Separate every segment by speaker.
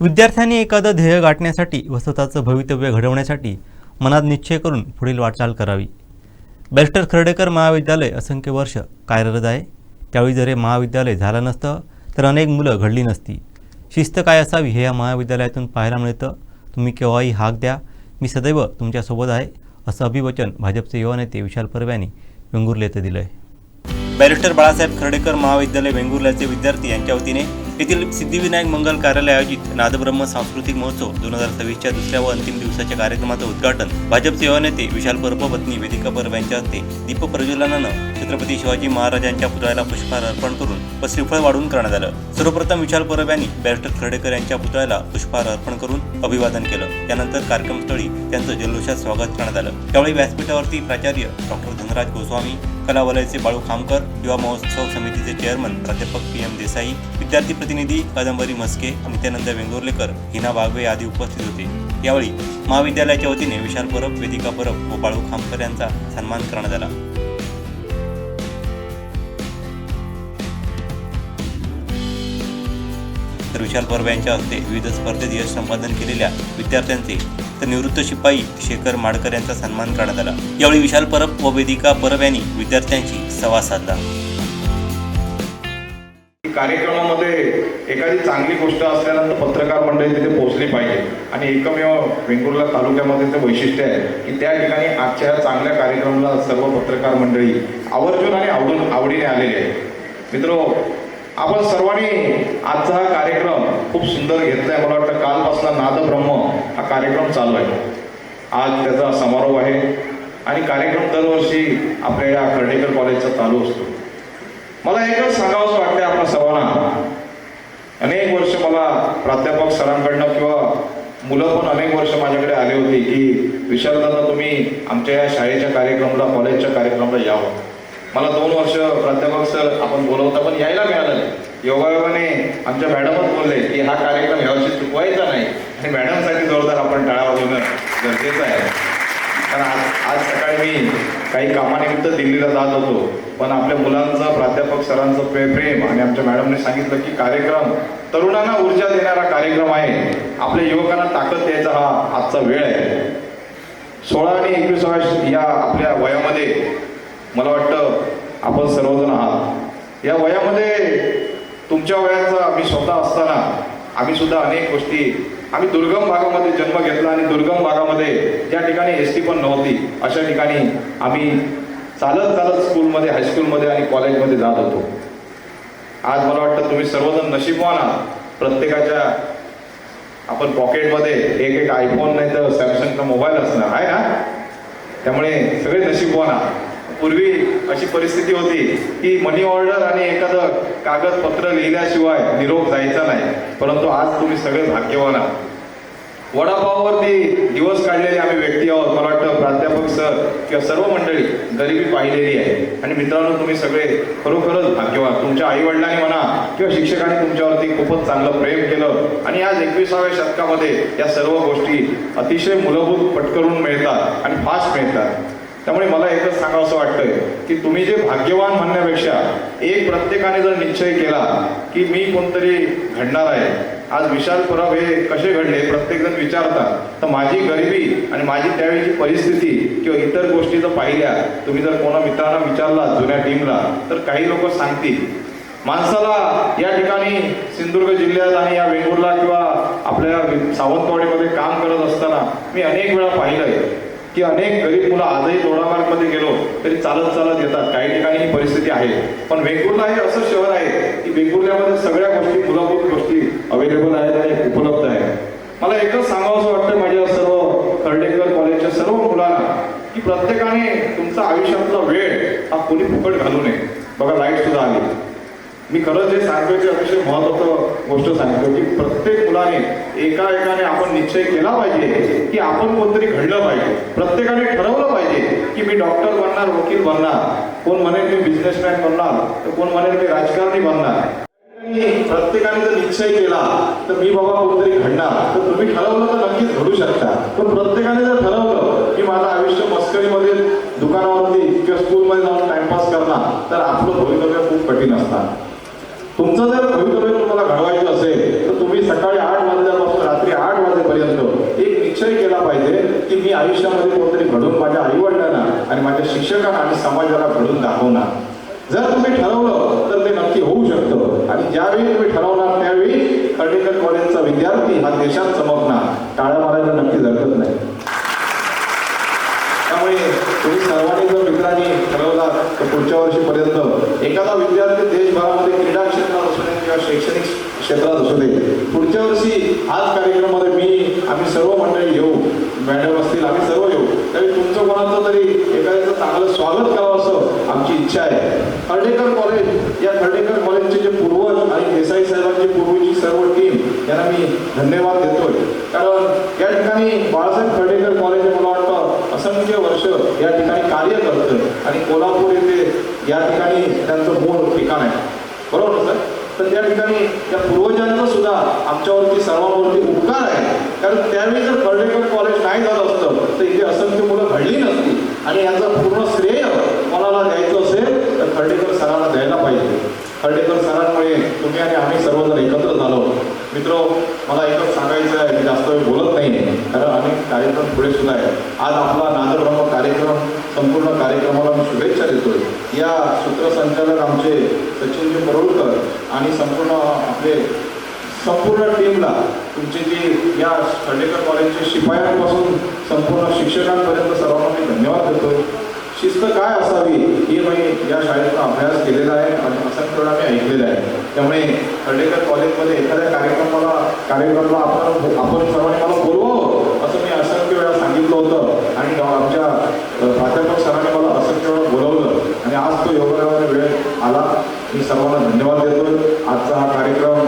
Speaker 1: विद्यार्थ्यांनी एखादं ध्येय गाठण्यासाठी व स्वतःचं भवितव्य घडवण्यासाठी मनात निश्चय करून पुढील वाटचाल करावी. बॅरिस्टर खर्डेकर महाविद्यालय असंख्य वर्ष कार्यरत आहे. त्यावेळी जर हे महाविद्यालय झालं नसतं तर अनेक मुलं घडली नसती. शिस्त काय असावी हे या महाविद्यालयातून पाहायला मिळतं. तुम्ही केव्हाही हाक द्या. मी सदैव तुमच्यासोबत आहे असं अभिवचन भाजपचे युवा नेते विशाल परब यांनी वेंगुर्ले येथे दिलं आहे बॅरिस्टर बाळासाहेब खर्डेकर महाविद्यालय वेंगुर्ल्याचे विद्यार्थी यांच्या वतीने येथील सिद्धिविनायक मंगल कार्यालय आयोजित नादब्रह्म सांस्कृतिक महोत्सव दोन हजार सव्वीसच्या दुसऱ्या व अंतिम दिवसाच्या कार्यक्रमाचं उद्घाटन भाजपचे युवा नेते विशाल परब पत्नी वेदिका परब यांच्या हस्ते दीप प्रज्वलनानं छत्रपती शिवाजी महाराजांच्या पुतळ्याला पुष्पहार अर्पण करून व श्रीफळ वाढून करण्यात आलं. सर्वप्रथम विशाल परब यांनी बॅरिस्टर खर्डेकर यांच्या पुतळ्याला पुष्पहार अर्पण करून अभिवादन केलं. त्यानंतर कार्यक्रमस्थळी त्यांचं जल्लोषात स्वागत करण्यात आलं. त्यावेळी व्यासपीठावरती प्राचार्य डॉक्टर धनराज गोस्वामी कला वलयचे बाळू खामकर युवा महोत्सव समितीचे चेअरमन प्राध्यापक पी एम देसाई विद्यार्थी प्रतिनिधी कादंबरी मस्के नित्यानंद वेंगुर्लेकर हिना बागवे आदी उपस्थित होते. यावेळी महाविद्यालयाच्या वतीने विशाल परब वेदिका परब व बाळू खामकर यांचा सन्मान करण्यात आला. तर विशाल परब यांच्या हस्ते विविध स्पर्धेत यश संपादन केलेल्या विद्यार्थ्यांचे तर निवृत्त शिपाई शेखर माडकर यांचा सन्मान करण्यात आला. यावेळी विशाल परब व वेदिका परब यांनी विद्यार्थ्यांशी संवाद साधला.
Speaker 2: कार्यक्रमामध्ये एखादी चांगली गोष्ट असल्यानंतर पत्रकार मंडळी तिथे पोहोचली पाहिजे. आणि एकमेव वेंगुर्ला तालुक्यामध्ये ते वैशिष्ट्य आहे की त्या ठिकाणी आजच्या चांगल्या कार्यक्रमाला सर्व पत्रकार मंडळी आवर्जून आणि आवडून आवडीने आलेली आहे मित्रो आपण सर्वांनी आजचा हा कार्यक्रम खूप सुंदर घेतला आहे मला वाटतं कालपासून नादब्रह्म हा कार्यक्रम चालू आहे. आज त्याचा समारोप आहे. आणि कार्यक्रम दरवर्षी आपल्या या कर्डेकर कॉलेजचा चालू असतो. मला एकच सांगावंसं वाटतंय आपल्या सर्वांना. अनेक वर्ष मला प्राध्यापक सरांकडनं किंवा मुलं पण अनेक वर्ष माझ्याकडे आले होती की विशालदादा तुम्ही आमच्या या शाळेच्या कार्यक्रमाला कॉलेजच्या कार्यक्रमाला यावं हो. मला दोन वर्ष प्राध्यापक सर आपण बोलवता पण यायला मिळालं नाही. योगायोगाने आमच्या मॅडमच बोलले की हा कार्यक्रम यावर्षी चुकवायचा नाही. आणि मॅडमसाठी जोरदार आपण टाळा वाजवणं गरजेचं आहे. कारण आज आज सकाळी मी काही कामानिमित्त दिल्लीला जात होतो पण आपल्या मुलांचं प्राध्यापक सरांचं प्रे- प्रेम आणि आमच्या मॅडमने सांगितलं की कार्यक्रम तरुणांना ऊर्जा देणारा कार्यक्रम आहे. आपल्या युवकांना ताकद द्यायचा हा आजचा वेळ आहे. सोळा आणि एकविसाव्या या आपल्या वयामध्ये मला वाटतं आपण सर्वजण आहात. या वयामध्ये तुमच्या वयाचा आम्ही स्वतः असताना आम्ही सुद्धा अनेक गोष्टी आम्ही दुर्गम भागामध्ये जन्म घेतला आणि दुर्गम भागामध्ये ज्या ठिकाणी एस टी पण नव्हती अशा ठिकाणी आम्ही चालत चालत स्कूलमध्ये हायस्कूलमध्ये आणि कॉलेजमध्ये जात होतो. आज मला वाटतं तुम्ही सर्वजण नशीबवान आहात. प्रत्येकाच्या आपण पॉकेटमध्ये एक एक आयफोन नाही तर सॅमसंगचा मोबाईल असणार आहे ना? त्यामुळे सगळे नशीबवान आहात. पूर्वी अशी परिस्थिती होती की मनी ऑर्डर आणि एखादं कागदपत्र लिहिल्याशिवाय निरोप जायचा नाही. परंतु आज तुम्ही सगळे भाग्यवान आहात. वडापाववरती दिवस काढलेले आम्ही व्यक्ती आहोत. मला वाटतं प्राध्यापक सर किंवा सर्व मंडळी गरिबी पाहिलेली आहे. आणि मित्रांनो तुम्ही सगळे खरोखरच भाग्यवान. तुमच्या आई वडिलांनी म्हणा किंवा शिक्षकांनी तुमच्यावरती खूपच चांगलं प्रेम केलं. आणि आज एकविसाव्या शतकामध्ये या सर्व गोष्टी अतिशय मूलभूत पटकरून मिळतात आणि फास्ट मिळतात. त्यामुळे मला एकच सांगावं वाटतंय की तुम्ही जे भाग्यवान म्हणण्यापेक्षा एक प्रत्येकाने जर निश्चय केला की मी कोणतरी घडणार आहे. आज विशाल परब हे कसे घडले प्रत्येकजण विचारतात. तर माझी गरिबी आणि माझी त्यावेळीची परिस्थिती किंवा इतर गोष्टी जर पाहिल्या तुम्ही जर कोणा मित्रांना विचारला जुन्या टीमला तर काही लोक सांगतील. माणसाला या ठिकाणी सिंधुदुर्ग जिल्ह्यात आणि या वेंगुर्ला किंवा आपल्या सावंतवाडीमध्ये काम करत असताना मी अनेक वेळा पाहिलंय. की अनेक गरीब मुलं आजही दोडामार्गमध्ये गेलो तरी चालत चालत येतात. काही ठिकाणी ही परिस्थिती आहे. पण वेंगुर्ला हे असं शहर आहे की वेंगुर्ल्यामध्ये सगळ्या गोष्टी मूलभूत गोष्टी अवेलेबल आहेत आणि उपलब्ध आहेत. मला एकच सांगावंसं वाटतं माझ्या सर्व खर्डेकर कॉलेजच्या सर्व मुलांना की प्रत्येकाने तुमचा आयुष्यातला वेळ हा कोणी फुकट घालू नये. बघा लाइट सुद्धा आली. मी खरंच हे सांगतोय ते अतिशय महत्वाचं गोष्ट सांगतो की प्रत्येक मुलाने एका एकाने आपण निश्चय केला पाहिजे की आपण कोणतरी घडलं पाहिजे. प्रत्येकाने ठरवलं पाहिजे की मी डॉक्टर बनणार वकील बनणार. कोण म्हणेल मी बिझनेसमॅन बनणार तर कोण म्हणेल मी राजकारणी बनणार. प्रत्येकाने जर निश्चय केला तर मी बाबा कोणतरी घडणार. तर तुम्ही ठरवलं तर नक्कीच घडू शकता. पण प्रत्येकाने जर ठरवलं की माझं आयुष्य मस्करीमध्ये दुकानावरती किंवा स्कूलमध्ये जाऊन टाइमपास करणार तर आपलं भवितव्य खूप कठीण असणार. तुमचं जर भवितव्य तुम्हाला घडवायचं असेल तर तुम्ही सकाळी आठ वाजल्यापासून रात्री आठ वाजेपर्यंत एक निश्चय केला पाहिजे की मी आयुष्यामध्ये कोणतरी घडून माझ्या आईवडिलांना आणि माझ्या शिक्षकांना आणि समाजाला घडून दाखवणार. जर तुम्ही ठरवलं तर ते नक्की होऊ शकतं. आणि ज्यावेळी तुम्ही ठरवणार त्यावेळी खंडेकर कॉलेजचा विद्यार्थी हा देशात चमकणार. टाळ्या मारायला नक्की हरकत नाही. त्यामुळे तुम्ही सर्वांना आज कार्यक्रमामध्ये मी आम्ही सर्व मंडळी येऊ मॅडम असतील आम्ही सर्व येऊ. तरी तुमचं कोणाचं तरी एखाद्याचं चांगलं स्वागत करावं असं आमची इच्छा आहे. खर्डेकर कॉलेज या खर्डेकर कॉलेजचे जे पूर्वज आणि देसाई साहेबांची पूर्वीची सर्व टीम यांना मी धन्यवाद देतोय. कारण या ठिकाणी बाळासाहेब खर्डेकर कॉलेज मला वाटतं असंख्य वर्ष या ठिकाणी कार्य करतं आणि कोल्हापूर येथे या ठिकाणी त्यांचं मूळ ठिकाण आहे. त्या ठिकाणी त्या पूर्वजांचं सुद्धा आमच्यावरती सर्वांवरती उपकार आहे. कारण त्यावेळी जर खर्डेकर कॉलेज नाही झालं असतं तर इथे असंख्य मुलं घडली नसती. आणि याचं पूर्ण श्रेय कोणाला द्यायचं असेल तर खर्डेकर सरांना द्यायला पाहिजे. खर्डेकर सरांमुळे तुम्ही आणि आम्ही सर्वजण एकत्र झालो. मित्र मला एकच सांगायचं आहे की जास्त वेळ बोलत नाही. कारण अनेक कार्यक्रम पुढे सुद्धा आहे आज आपला नादब्रह्म कार्यक्रम संपूर्ण कार्यक्रमाला मी शुभेच्छा देतोय. या सूत्रसंचालक आमचे सचिनजी परोळकर आणि संपूर्ण आपले संपूर्ण टीमला तुमचे जे या खंडेकर कॉलेजचे शिपायांपासून संपूर्ण शिक्षकांपर्यंत सर्वांना मी धन्यवाद देतो शिस्त काय असावी हे मी या शाळेचा अभ्यास केलेला आहे आणि असं वेळा मी ऐकलेलं आहे. त्यामुळे खंडेकर कॉलेजमध्ये एखाद्या कार्यक्रमाला कार्यक्रमाला आपण आपण सर्वांनी मला बोलवो? असं मी असंख्य वेळा सांगितलं होतं. आणि आमच्या प्राध्यापक सरांनी मला असंख्य वेळा बोलवलं. आणि आज तो योगदानाने वेळ आला. मी सर्वांना धन्यवाद देतो आजचा हा कार्यक्रम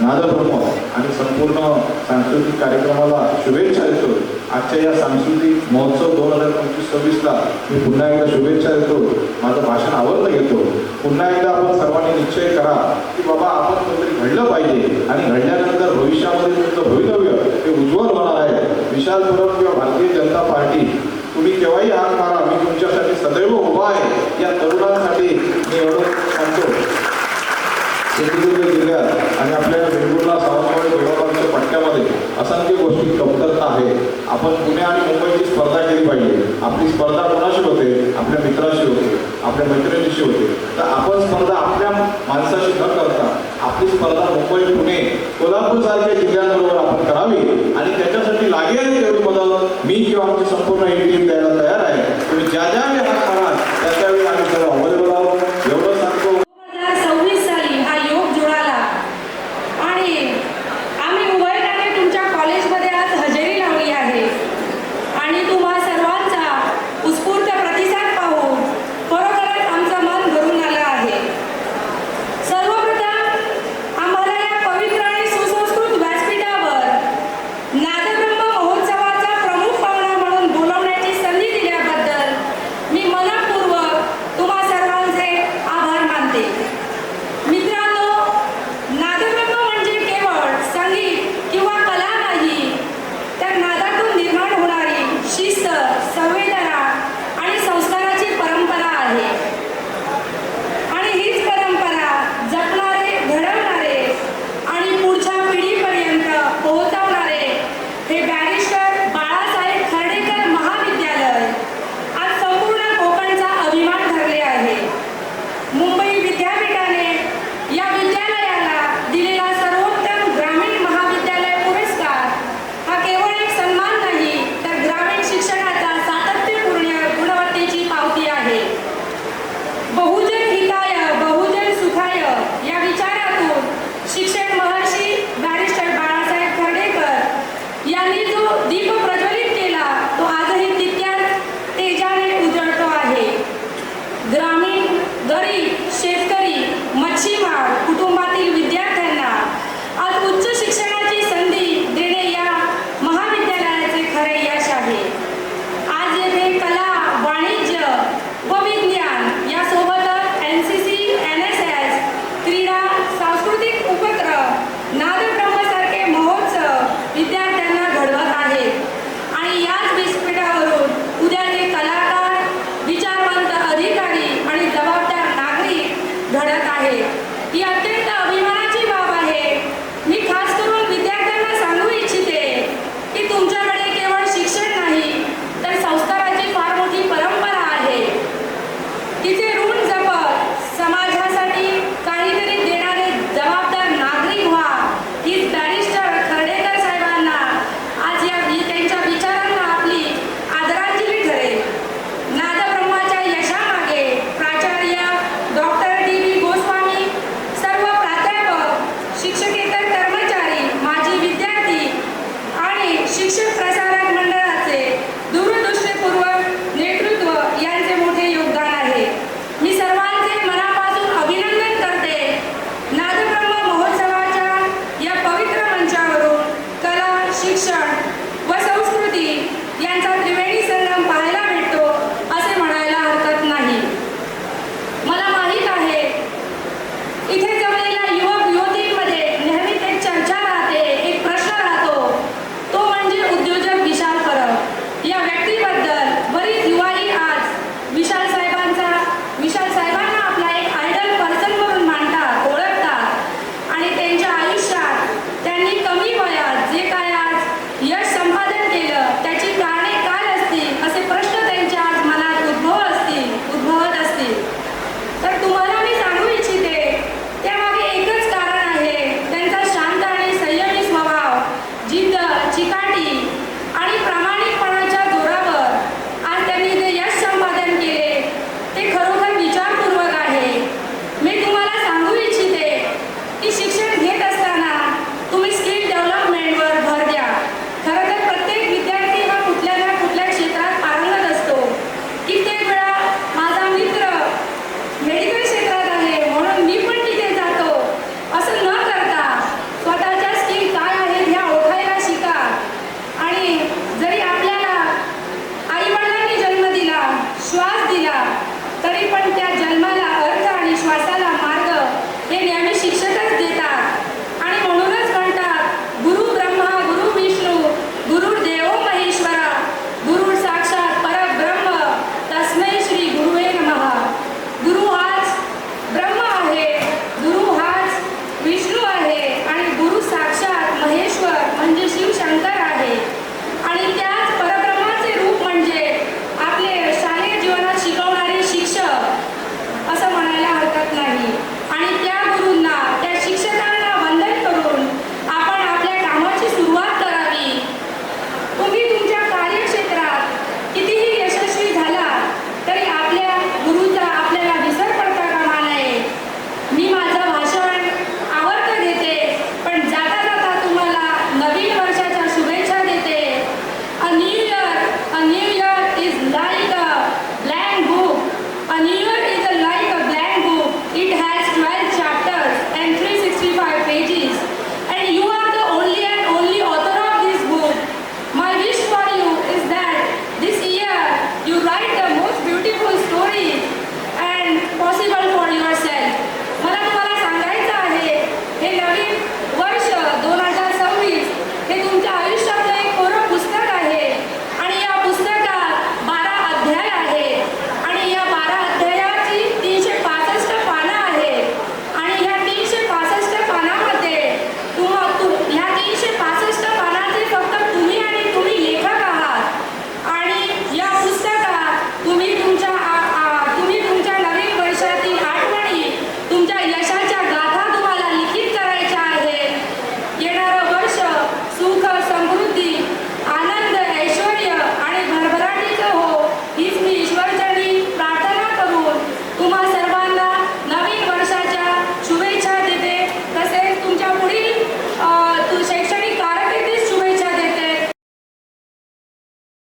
Speaker 2: नादब्रह्म आणि संपूर्ण सांस्कृतिक कार्यक्रमाला शुभेच्छा देतो आजच्या या सांस्कृतिक महोत्सव दोन हजार पंचवीस सव्वीसला मी पुन्हा एकदा शुभेच्छा देतो. माझं भाषण आवडलं घेतो पुन्हा एकदा आपण सर्वांनी निश्चय करा की बाबा आपण काहीतरी घडलं पाहिजे आणि घडल्यानंतर भविष्यामध्ये तुमचं भवितव्य हे उज्ज्वल होणार आहे. विशाल परब किंवा भारतीय जनता पार्टी तुम्ही केव्हाही हात मारा मी तुमच्यासाठी सदैव उभा आहे. या तरुणांसाठी मी एवढं सांगतो. सिंधुदुर्ग जिल्ह्यात आणि आपल्या वेंगुर्ला सावंतवाडी गोगावच्या पट्ट्यामध्ये असंख्य गोष्टी कमतरता आहे. आपण पुणे आणि मुंबईची स्पर्धा केली पाहिजे. आपली स्पर्धा कोणाशी होते? आपल्या मित्राशी होते. आपल्या मैत्रिणीशी होते. तर आपण स्पर्धा आपल्या माणसाशी न करता आपली स्पर्धा मुंबई पुणे कोल्हापूर सारख्या जिल्ह्यांबरोबर आपण करावी. आणि त्याच्यासाठी लागेल तेवढी मदत मी किंवा आमची संपूर्ण ही टीम द्यायला तयार आहे. तुम्ही ज्या ज्या वेळी हात त्यावेळी ગરીબ